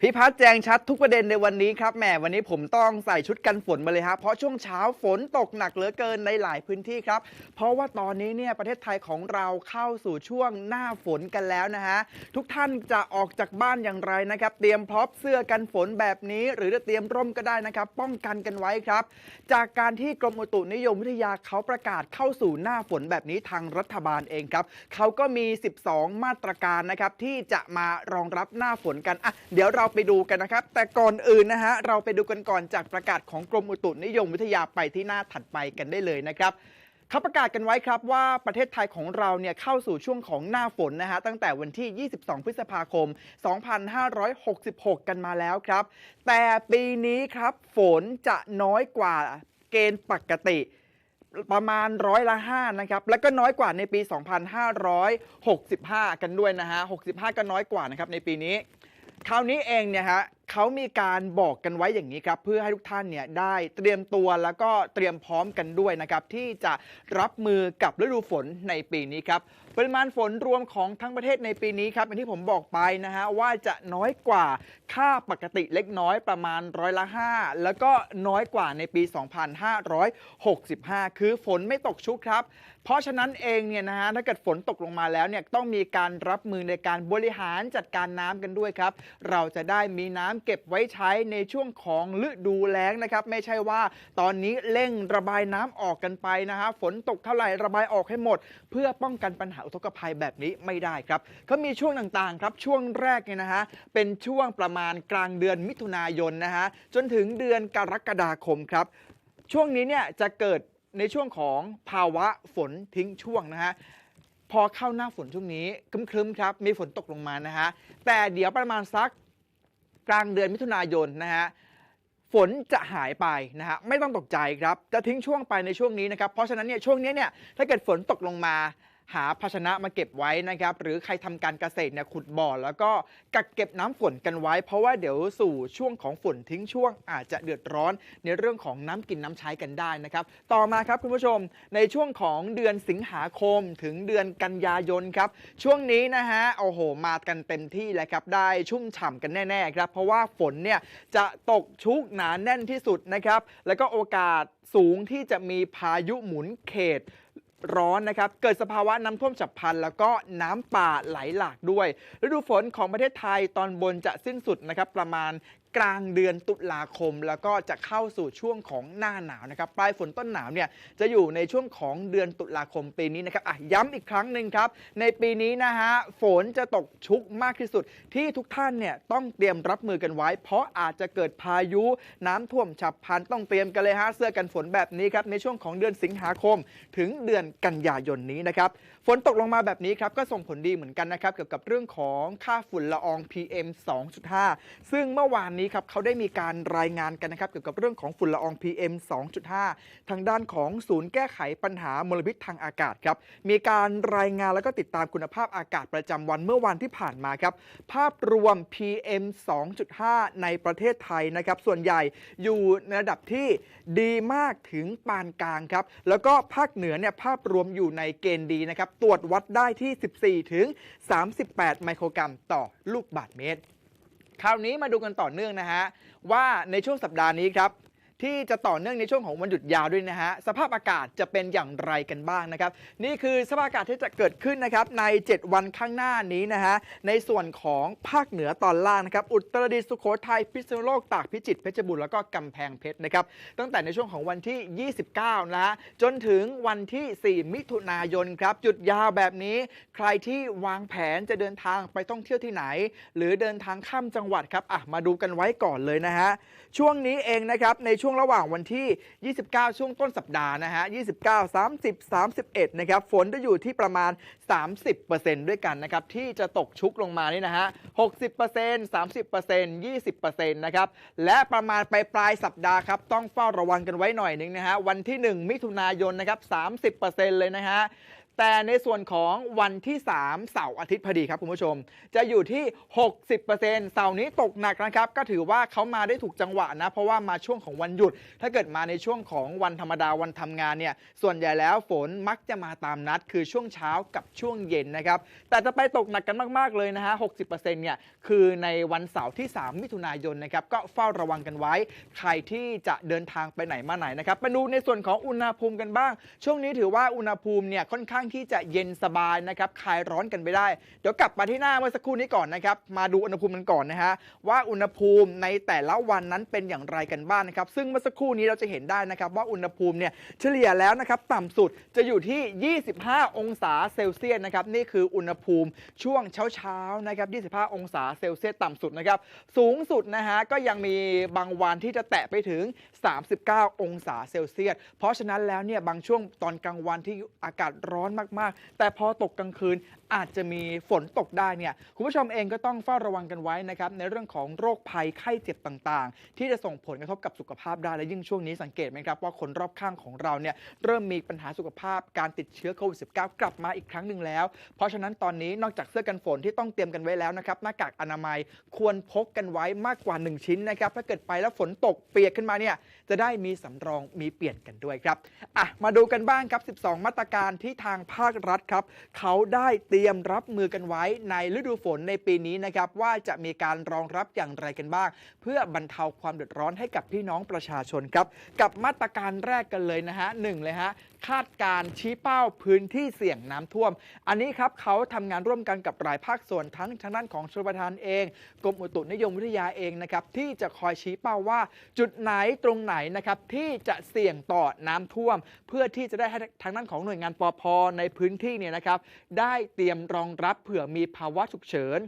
พี่พัฒแจงชัดทุกประเด็นในวันนี้ครับแหมวันนี้ผมต้องใส่ชุดกันฝนมาเลยฮะเพราะช่วงเช้าฝนตกหนักเหลือเกินในหลายพื้นที่ครับ เพราะว่าตอนนี้เนี่ยประเทศไทยของเราเข้าสู่ช่วงหน้าฝนกันแล้วนะฮะทุกท่านจะออกจากบ้านอย่างไรนะครับ เตรียมพร้อมเสื้อกันฝนแบบนี้ หรือจะเตรียมร่มก็ได้นะครับ ป้องกันกันไว้ครับ จากการที่กรมอุตุนิยมวิทยาเขาประกาศเข้าสู่หน้าฝนแบบนี้ทางรัฐบาลเองครับเขาก็มี 12 มาตรการนะครับที่จะมารองรับหน้าฝนกันอะเดี๋ยวเราราไปดูกันนะครับ แต่ก่อนอื่นนะฮะเราไปดูกันก่อนจากประกาศของกรมอุตุนิยมวิทยาไปที่หน้าถัดไปกันได้เลยนะครับเขาประกาศกันไว้ครับว่าประเทศไทยของเราเนี่ยเข้าสู่ช่วงของหน้าฝนนะฮะตั้งแต่วันที่ 22 พฤษภาคม 2566 กันมาแล้วครับ แต่ปีนี้ครับฝนจะน้อยกว่าเกณฑ์ปกติประมาณร้อยละ5นะครับ แล้วก็น้อยกว่าในปี 2565 กันด้วยนะฮะ 65 ก็น้อยกว่านะครับในปีนี้ คราวนี้เองเนี่ยฮะ เขามีการบอกกันไว้อย่างนี้ครับ เพื่อให้ทุกท่านเนี่ยได้เตรียมตัวแล้วก็เตรียมพร้อมกันด้วยนะครับ ที่จะรับมือกับฤดูฝนในปีนี้ครับปริมาณฝนรวมของทั้งประเทศในปีนี้ครับอย่างที่ผมบอกไปนะฮะว่าจะน้อยกว่าค่าปกติเล็กน้อยประมาณร้อยละ 5 แล้วก็น้อยกว่าในปี 2565 คือฝนไม่ตกชุกครับ เพราะฉะนั้นเองเนี่ยนะฮะถ้าเกิดฝนตกลงมาแล้วเนี่ยต้องมีการรับมือในการบริหารจัดการน้ำกันด้วยครับ เราจะได้มีน้ำเก็บไว้ใช้ในช่วงของฤดูแล้งนะครับ ไม่ใช่ว่าตอนนี้เร่งระบายน้ำออกกันไปนะฮะฝนตกเท่าไหร่ระบายออกให้หมด เพื่อป้องกันปัญหาอุทกภัยแบบนี้ไม่ได้ครับเขามีช่วงต่างๆครับช่วงแรกเนี่ยนะฮะเป็นช่วงประมาณกลางเดือนมิถุนายนนะฮะจนถึงเดือนกรกฎาคมครับช่วงนี้เนี่ยจะเกิดในช่วงของภาวะฝนทิ้งช่วงนะฮะพอเข้าหน้าฝนช่วงนี้ครึ้มๆครับ มีฝนตกลงมานะฮะแต่เดี๋ยวประมาณสัก กลางเดือนมิถุนายนนะฮะฝนจะหายไปนะฮะไม่ต้องตกใจครับ จะทิ้งช่วงไปในช่วงนี้นะครับ เพราะฉะนั้นเนี่ยช่วงนี้เนี่ยถ้าเกิดฝนตกลงมา หาภาชนะมาเก็บไว้นะครับ หรือใครทำการเกษตรเนี่ยขุดบ่อแล้วก็กักเก็บน้ำฝนกันไว้ เพราะว่าเดี๋ยวสู่ช่วงของฝนทิ้งช่วงอาจจะเดือดร้อนในเรื่องของน้ำกินน้ำใช้กันได้นะครับ ต่อมาครับคุณผู้ชมในช่วงของเดือนสิงหาคมถึงเดือนกันยายนครับ ช่วงนี้นะฮะโอ้โหมากันเต็มที่แล้วครับได้ชุ่มฉ่ำกันแน่ๆครับเพราะว่าฝนเนี่ยจะตกชุกหนาแน่นที่สุดนะครับ แล้วก็โอกาสสูงที่จะมีพายุหมุนเขต ร้อนนะครับ เกิดสภาวะน้ำท่วมฉับพลัน แล้วก็น้ำป่าไหลหลากด้วย ฤดูฝนของประเทศไทยตอนบนจะสิ้นสุดนะครับประมาณ กลางเดือนตุลาคม แล้วก็จะเข้าสู่ช่วงของหน้าหนาวนะครับปลายฝนต้นหนาวเนี่ยจะอยู่ในช่วงของเดือนตุลาคมปีนี้นะครับอะย้ำอีกครั้งหนึ่งครับ ในปีนี้นะฮะฝนจะตกชุกมากที่สุด ที่ทุกท่านเนี่ยต้องเตรียมรับมือกันไว้ เพราะอาจจะเกิดพายุน้ำท่วมฉับพลันต้องเตรียมกันเลยฮะเสื้อกันฝนแบบนี้ครับในช่วงของเดือนสิงหาคม ถึงเดือนกันยายนนี้นะครับฝนตกลงมาแบบนี้ครับก็ส่งผลดีเหมือนกันนะครับเกี่ยวกับเรื่องของค่าฝุ่นละออง PM 2.5 ซึ่งเมื่อวานนี้ครับเขาได้มีการรายงานกันนะครับเกี่ยวกับเรื่องของฝุ่นละออง PM 2.5 ทางด้านของศูนย์แก้ไขปัญหามลพิษทางอากาศครับมีการรายงานแล้วก็ติดตามคุณภาพอากาศประจำวันเมื่อวันที่ผ่านมาครับภาพรวม PM 2.5 ในประเทศไทยนะครับส่วนใหญ่อยู่ในระดับที่ดีมากถึงปานกลางครับแล้วก็ภาคเหนือเนี่ยภาพรวมอยู่ในเกณฑ์ดีนะครับตรวจวัดได้ที่ 14 ถึง 38 ไมโครกรัมต่อลูกบาศก์เมตร คราวนี้มาดูกันต่อเนื่องนะฮะว่าในช่วงสัปดาห์นี้ครับ ที่จะต่อเนื่องในช่วงของวันหยุดยาวด้วยนะฮะ สภาพอากาศจะเป็นอย่างไรกันบ้างนะครับ นี่คือสภาพอากาศที่จะเกิดขึ้นนะครับใน 7 วันข้างหน้านี้นะฮะ ในส่วนของภาคเหนือตอนล่างนะครับ อุตรดิตถ์สุโขทัยพิษณุโลกตากพิจิตรเพชรบูรณ์แล้วก็กำแพงเพชรนะครับ ตั้งแต่ในช่วงของวันที่ 29 นะฮะ จนถึงวันที่ 4 มิถุนายนครับ หยุดยาวแบบนี้ ใครที่วางแผนจะเดินทางไปท่องเที่ยวที่ไหน หรือเดินทางข้ามจังหวัดครับอะมาดูกันไว้ก่อนเลยนะฮะ ช่วงนี้เองนะครับในช่วง่วงระหว่างวันที่ 29 ช่วงต้นสัปดาห์นะฮะ 29 30 31 นะครับ ฝนจะอยู่ที่ประมาณ 30%ด้วยกันนะครับ ที่จะตกชุกลงมานี่นะฮะ 60% 30% 20%นะครับ และประมาณไปปลายสัปดาห์ครับ ต้องเฝ้าระวังกันไว้หน่อยนึงนะฮะ วันที่ 1 มิถุนายนนะครับ 30%เลยนะฮะ แต่ในส่วนของวันที่ 3 เสาร์อาทิตย์พอดีครับคุณผู้ชม จะอยู่ที่ 60%เสาร์นี้ตกหนักนะครับ ก็ถือว่าเขามาได้ถูกจังหวะนะ เพราะว่ามาช่วงของวันหยุด ถ้าเกิดมาในช่วงของวันธรรมดาวันทำงานเนี่ย ส่วนใหญ่แล้วฝนมักจะมาตามนัด คือช่วงเช้ากับช่วงเย็นนะครับ แต่จะไปตกหนักกันมาก ๆ เลยนะฮะ 60%เนี่ยคือในวันเสาร์ที่ 3 มิถุนายนนะครับ ก็เฝ้าระวังกันไว้ ใครที่จะเดินทางไปไหนมาไหนนะครับไปดูในส่วนของอุณหภูมิกันบ้าง ช่วงนี้ถือว่าอุณหภูมิเนี่ยค่อนข้างที่จะเย็นสบายนะครับคลายร้อนกันไปได้ เดี๋ยวกลับมาที่หน้าเมื่อสักครู่นี้ก่อนนะครับ มาดูอุณหภูมิกันก่อนนะฮะว่าอุณหภูมิในแต่ละวันนั้นเป็นอย่างไรกันบ้างนะครับ ซึ่งเมื่อสักครู่นี้เราจะเห็นได้นะครับว่าอุณหภูมิเนี่ยเฉลี่ยแล้วนะครับต่ำสุดจะอยู่ที่ 25 องศาเซลเซียสนะครับนี่คืออุณหภูมิช่วงเช้าๆนะครับ 25 องศาเซลเซียสต่ำสุดนะครับสูงสุดนะฮะก็ยังมีบางวันที่จะแตะไปถึง 39 องศาเซลเซียส เพราะฉะนั้นแล้วเนี่ยบางช่วงตอนกลางวันที่อากาศร้อนมาก ๆ แต่พอตกกลางคืนอาจจะมีฝนตกได้เนี่ยคุณผู้ชมเองก็ต้องเฝ้าระวังกันไว้นะครับในเรื่องของโรคภัยไข้เจ็บต่างๆ ที่จะส่งผลกระทบกับสุขภาพได้และยิ่งช่วงนี้สังเกตไหมครับว่าคนรอบข้างของเราเนี่ยเริ่มมีปัญหาสุขภาพการติดเชื้อโควิด -19 กลับมาอีกครั้งหนึ่งแล้ว เพราะฉะนั้นตอนนี้นอกจากเสื้อกันฝนที่ต้องเตรียมกันไว้แล้วนะครับหน้ากากอนามัยควรพกกันไว้มากกว่า 1 ชิ้นนะครับถ้าเกิดไปแล้วฝนตกเปียกขึ้นมาเนี่ยจะได้มีสำรองมีเปลี่ยนกันด้วยครับอะมาดูกันบ้างครับ 12 มาตรการที่ทางภาครัฐครับเขาได้รียมรับมือกันไว้ในฤดูฝนในปีนี้นะครับว่าจะมีการรองรับอย่างไรกันบ้าง เพื่อบรรเทาความเดือดร้อนให้กับพี่น้องประชาชนครับ กับมาตรการแรกกันเลยนะฮะหนึ่งเลยฮะคาดการชี้เป้าพื้นที่เสี่ยงน้ำท่วม อันนี้ครับเขาทำงานร่วมกันกับหลายภาคส่วนทั้งทางด้านของชลประทานเองกรมอุตุนิยมวิทยาเองนะครับที่จะคอยชี้เป้าว่า จุดไหนตรงไหนนะครับที่จะเสี่ยงต่อน้ำท่วม เพื่อที่จะได้ให้ทางด้านของหน่วยงานปอพในพื้นที่เนี่ยนะครับได้เตรียมรองรับเผื่อมีภาวะฉุกเฉิน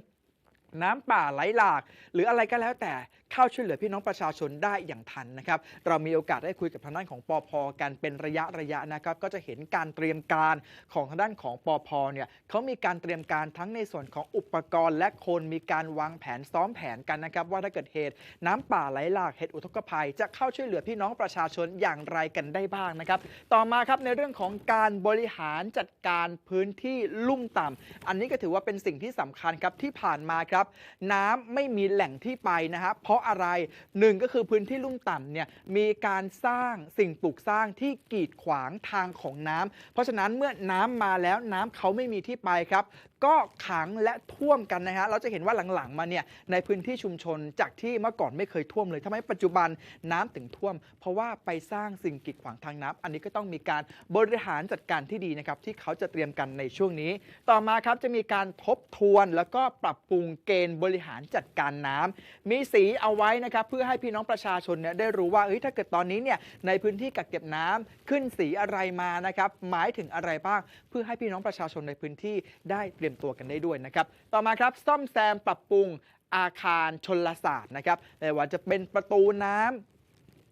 น้ำป่าไหลหลาก หรืออะไรก็แล้วแต่เข้าช่วยเหลือพี่น้องประชาชนได้อย่างทันนะครับ เรามีโอกาสได้คุยกับทางด้านของปอพกันเป็นระยะระยะนะครับ ก็จะเห็นการเตรียมการของทางด้านของปอพเนี่ยเขามีการเตรียมการทั้งในส่วนของอุปกรณ์ และคนมีการวางแผนซ้อมแผนกันนะครับ ว่าถ้าเกิดเหตุน้ำป่าไหลหลากเหตุอุทกภัย จะเข้าช่วยเหลือพี่น้องประชาชนอย่างไรกันได้บ้างนะครับ ต่อมาครับในเรื่องของการบริหารจัดการพื้นที่ลุ่มต่ำอันนี้ก็ถือว่าเป็นสิ่งที่สำคัญครับที่ผ่านมาครับน้ำไม่มีแหล่งที่ไปนะฮะเพราะอะไรหนึ่งก็คือพื้นที่ลุ่มต่ำเนี่ยมีการสร้างสิ่งปลูกสร้างที่กีดขวางทางของน้ำเพราะฉะนั้นเมื่อน้ำมาแล้วน้ำเขาไม่มีที่ไปครับ ก็ขังและท่วมกันนะฮะเราจะเห็นว่าหลังๆมาเนี่ยในพื้นที่ชุมชนจากที่เมื่อก่อนไม่เคยท่วมเลยทำไมปัจจุบันน้ำถึงท่วม เพราะว่าไปสร้างสิ่งกีดขวางทางน้ำอันนี้ก็ต้องมีการบริหารจัดการที่ดีนะครับที่เขาจะเตรียมกันในช่วงนี้ ต่อมาครับจะมีการทบทวนแล้วก็ปรับปรุงเกณฑ์บริหารจัดการน้ำมีสีเอาไว้นะครับเพื่อให้พี่น้องประชาชนเนี่ยได้รู้ว่าเอ้ยถ้าเกิดตอนนี้เนี่ยในพื้นที่กักเก็บน้ำขึ้นสีอะไรมานะครับหมายถึงอะไรบ้าง เพื่อให้พี่น้องประชาชนในพื้นที่ได้เตรียมตัวกันได้ด้วยนะครับ ต่อมาครับซ่อมแซมปรับปรุงอาคารชนลศาสตร์นะครับไม่ว่าจะเป็นประตูน้ำ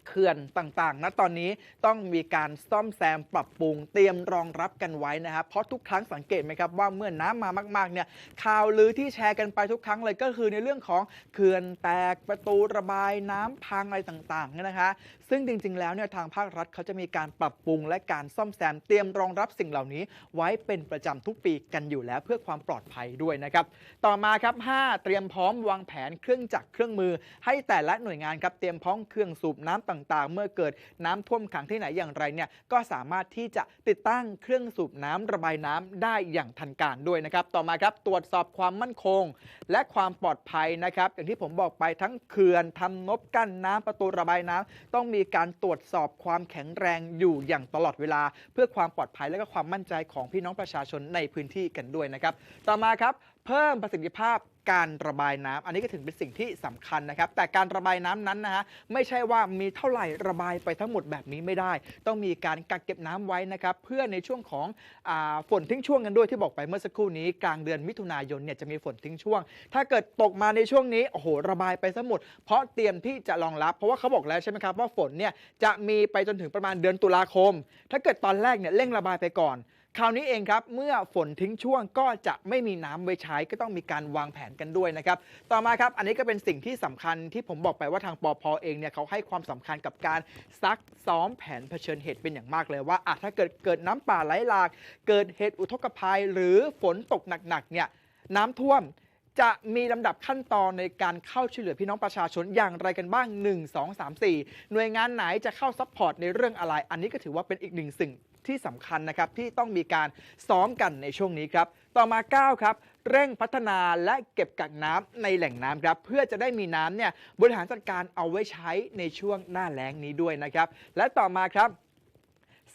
เขื่อนต่างๆ ณ ตอนนี้ต้องมีการซ่อมแซมปรับปรุงเตรียมรองรับกันไว้นะครับ เพราะทุกครั้งสังเกตไหมครับว่าเมื่อน้ำมามากๆ เนี่ยข่าวลือที่แชร์กันไปทุกครั้งเลยก็คือในเรื่องของเขื่อนแตกประตูระบายน้ำพังอะไรต่างๆเนี่ยนะคะ ซึ่งจริง ๆ แล้วเนี่ยทางภาครัฐเขาจะมีการปรับปรุงและการซ่อมแซมเตรียมรองรับสิ่งเหล่านี้ ไว้เป็นประจำทุกปีกันอยู่แล้วเพื่อความปลอดภัยด้วยนะครับ ต่อมาครับ 5 เตรียมพร้อมวางแผนเครื่องจักรเครื่องมือ ให้แต่ละหน่วยงานครับเตรียมพร้อมเครื่องสูบน้ำต่าง ๆ เมื่อเกิดน้ำท่วมขังที่ไหนอย่างไรเนี่ยก็สามารถที่จะติดตั้งเครื่องสูบน้ำระบายน้ำได้อย่างทันการด้วยนะครับ ต่อมาครับตรวจสอบความมั่นคง และความปลอดภัยนะครับ อย่างที่ผมบอกไปทั้งเขื่อนทำนบกั้นน้ำประตูระบายน้ำต้องมีการตรวจสอบความแข็งแรงอยู่อย่างตลอดเวลา เพื่อความปลอดภัยและก็ความมั่นใจของพี่น้องประชาชนในพื้นที่กันด้วยนะครับ ต่อมาครับ เพิ่มประสิทธิภาพการระบายน้ำอันนี้ก็ถึงเป็นสิ่งที่สำคัญนะครับ แต่การระบายน้ำนั้นนะฮะไม่ใช่ว่ามีเท่าไหร่ระบายไปทั้งหมดแบบนี้ไม่ได้ ต้องมีการกักเก็บน้ำไว้นะครับ เพื่อในช่วงของอฝนทิ้งช่วงกันด้วยที่บอกไปเมื่อสักครู่นี้ กลางเดือนมิถุนายนเนี่ยจะมีฝนทิ้งช่วง ถ้าเกิดตกมาในช่วงนี้โอ้โหระบายไปซะหมด เพราะเตรียมที่จะรองรับ เพราะว่าเขาบอกแล้วใช่ไหมครับว่าฝนเนี่ยจะมีไปจนถึงประมาณเดือนตุลาคม ถ้าเกิดตอนแรกเนี่ยเร่งระบายไปก่อน คราวนี้เองครับ เมื่อฝนทิ้งช่วงก็จะไม่มีน้ำไว้ใช้ก็ต้องมีการวางแผนกันด้วยนะครับ ต่อมาครับ อันนี้ก็เป็นสิ่งที่สำคัญที่ผมบอกไปว่าทางปอพเองเนี่ยเขาให้ความสำคัญกับการซักซ้อมแผนเผชิญเหตุเป็นอย่างมากเลยว่าอะถ้าเกิดเกิดน้ำป่าไหลหลาก เกิดเหตุอุทกภัย หรือฝนตกหนักๆเนี่ยน้ำท่วมจะมีลำดับขั้นตอนในการเข้าช่วยเหลือพี่น้องประชาชนอย่างไรกันบ้าง 1 2 3 4 หน่วยงานไหนจะเข้าซัพพอร์ตในเรื่องอะไร อันนี้ก็ถือว่าเป็นอีกหนึ่งสิ่ง ที่สำคัญนะครับที่ต้องมีการซ้อมกันในช่วงนี้ครับ ต่อมา 9 ครับเร่งพัฒนาและเก็บกักน้ำในแหล่งน้ำครับเพื่อจะได้มีน้ำเนี่ยบริหารจัดการเอาไว้ใช้ในช่วงหน้าแล้งนี้ด้วยนะครับ และต่อมาครับ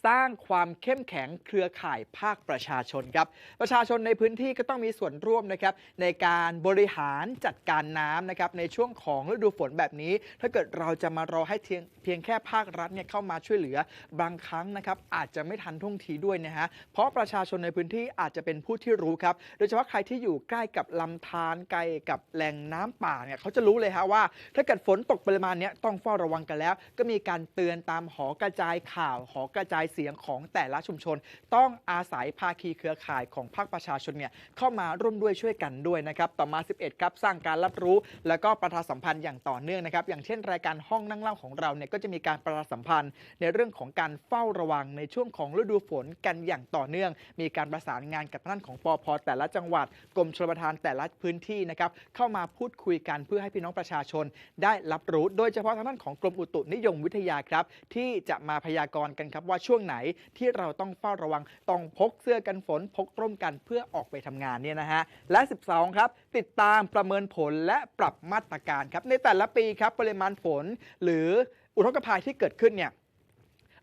สร้างความเข้มแข็งเครือข่ายภาคประชาชนครับ ประชาชนในพื้นที่ก็ต้องมีส่วนร่วมนะครับในการบริหารจัดการน้ำนะครับในช่วงของฤดูฝนแบบนี้ ถ้าเกิดเราจะมารอให้เพียงเพียงแค่ภาครัฐเนี่ยเข้ามาช่วยเหลือบางครั้งนะครับอาจจะไม่ทันท่วงทีด้วยนะฮะเพราะประชาชนในพื้นที่อาจจะเป็นผู้ที่รู้ครับโดยเฉพาะใครที่อยู่ใกล้กับลำธารใกล้กับแหล่งน้ำป่าเนี่ยเขาจะรู้เลยฮะว่า ถ้าเกิดฝนตกปริมาณเนี้ยต้องเฝ้าระวังกันแล้ว ก็มีการเตือนตามหอกระจายข่าวหอกระจายเสียงของแต่ละชุมชน ต้องอาศัยภาคีเครือข่ายของภาคประชาชนเนี่ยเข้ามาร่วมด้วยช่วยกันด้วยนะครับต่อมา 11 ครับ สร้างการรับรู้ แล้วก็ประชาสัมพันธ์อย่างต่อเนื่องนะครับ อย่างเช่นรายการห้องนั่งเล่าของเราเนี่ยก็จะมีการประชาสัมพันธ์ในเรื่องของการเฝ้าระวังในช่วงของฤดูฝนกันอย่างต่อเนื่อง มีการประสานงานกับท่านของปอพแต่ละจังหวัดกรมชลประทานแต่ละพื้นที่นะครับเข้ามาพูดคุยกันเพื่อให้พี่น้องประชาชน ได้รับรู้ โดยเฉพาะทางด้านของกรมอุตุนิยมวิทยาครับ ที่จะมาพยากรณ์กันครับว่าช่วงไหนที่เราต้องเฝ้าระวังต้องพกเสื้อกันฝนพกร่มกันเพื่อออกไปทำงานเนี่ยนะฮะและ 12 ครับ ติดตามประเมินผลและปรับมาตรการครับในแต่ละปีครับปริมาณฝน หรืออุทกภัยที่เกิดขึ้นเนี่ย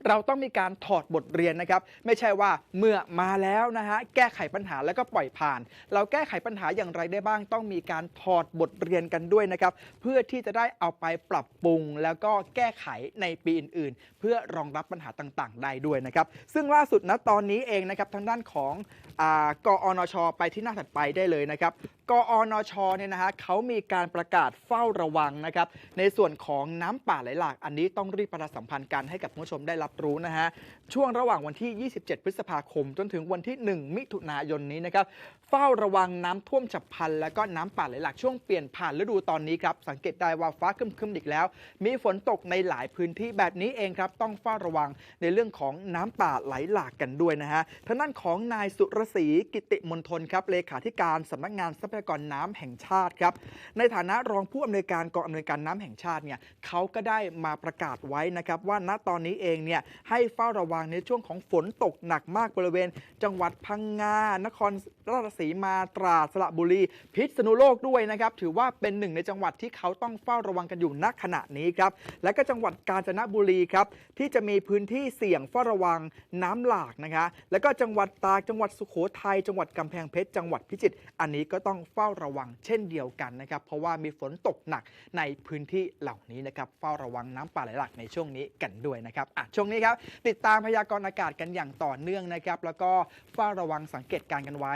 เราต้องมีการถอดบทเรียนนะครับ ไม่ใช่ว่าเมื่อมาแล้วนะฮะแก้ไขปัญหาแล้วก็ปล่อยผ่าน เราแก้ไขปัญหาอย่างไรได้บ้าง ต้องมีการถอดบทเรียนกันด้วยนะครับ เพื่อที่จะได้เอาไปปรับปรุง แล้วก็แก้ไขในปีอื่น ๆ เพื่อรองรับปัญหาต่างๆ ได้ด้วยนะครับ ซึ่งล่าสุดนะตอนนี้เองนะครับทางด้านของอกอนช ไปที่หน้าถัดไปได้เลยนะครับ กอนชเนี่ยนะฮะเขามีการประกาศเฝ้าระวังนะครับ ในส่วนของน้ำป่าไหลหลาก อันนี้ต้องรีบประชาสัมพันธ์กันให้กับผู้ชมได้รับรู้นะฮะ ช่วงระหว่างวันที่ 27 พฤษภาคม จนถึงวันที่ 1 มิถุนายนนี้นะครับ เฝ้าระวังน้ำท่วมฉับพลัน แล้วก็น้ำป่าไหลหลากช่วงเปลี่ยนผ่านฤดูตอนนี้ครับ สังเกตได้ว่าฟ้าครึมๆอีกแล้ว มีฝนตกในหลายพื้นที่แบบนี้เองครับ ต้องเฝ้าระวังในเรื่องของน้ำป่าไหลหลากกันด้วยนะฮะทางด้านของนายสุรศรีกิติมนทนครับเลขาธิการสำนักงานทรัพยากรน้ำแห่งชาติครับ ในฐานะรองผู้อำนวยการกองอำนวยการน้ำแห่งชาติเนี่ยเขาก็ได้มาประกาศไว้นะครับว่าณตอนนี้เองเนี่ยให้เฝ้าระวังในช่วงของฝนตกหนักมากบริเวณ จังหวัดพังงา นครราชสีมาตราดสระบุรี พิษณุโลกด้วยนะครับ ถือว่าเป็นหนึ่งในจังหวัดที่เขาต้องเฝ้าระวังกันอยู่ณขณะนี้ครับ และก็จังหวัดกาญจนบุรีครับที่จะมีพื้นที่เสี่ยงเฝ้าระวังน้ำหลากนะคะ แล้วก็จังหวัดตากจังหวัดสุโขทัยจังหวัดกำแพงเพชรจังหวัดพิจิตรอันนี้ก็ต้องเฝ้าระวังเช่นเดียวกันนะครับ เพราะว่ามีฝนตกหนักในพื้นที่เหล่านี้นะครับ เฝ้าระวังน้ำป่าไหลหลากในช่วงนี้กันด้วยนะครับอะช่วงนี้ครับ ติดตามพยากรณ์อากาศกันอย่างต่อเนื่องนะครับ แล้วก็เฝ้าระวังสังเกตการณ์กันไว้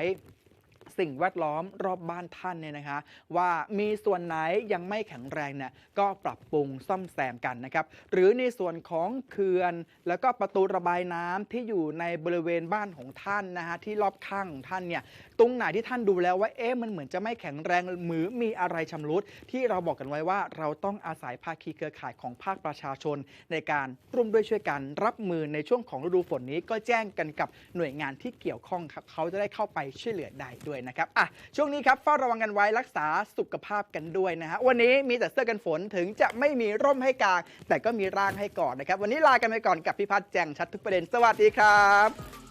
สิ่งแวดล้อมรอบบ้านท่านเนี่ยนะคะ ว่ามีส่วนไหนยังไม่แข็งแรงเนี่ยก็ปรับปรุงซ่อมแซมกันนะครับหรือในส่วนของเขื่อน แล้วก็ประตูระบายน้ำที่อยู่ในบริเวณบ้านของท่านนะฮะที่รอบข้างของท่านเนี่ยตรงไหนที่ท่านดูแล้วว่าเอ๊ะมันเหมือนจะไม่แข็งแรงหรือมีอะไรชำรุดที่เราบอกกันไว้ว่าเราต้องอาศัยภาคีเครือข่ายของภาคประชาชน ในการร่วมด้วยช่วยกันรับมือในช่วงของฤดูฝนนี้ก็แจ้งกันกับหน่วยงานที่เกี่ยวข้องครับเขาจะได้เข้าไปช่วยเหลือได้ด้วยนะครับอะช่วงนี้ครับเฝ้าระวังกันไว้รักษาสุขภาพกันด้วยนะฮะวันนี้มีแต่เสื้อกันฝนถึงจะไม่มีร่มให้กางแต่ก็มีร่างให้กอดนะครับ วันนี้ลากันไปก่อนกับพี่พัฒน์แจงชัดทุกประเด็นสวัสดีครับ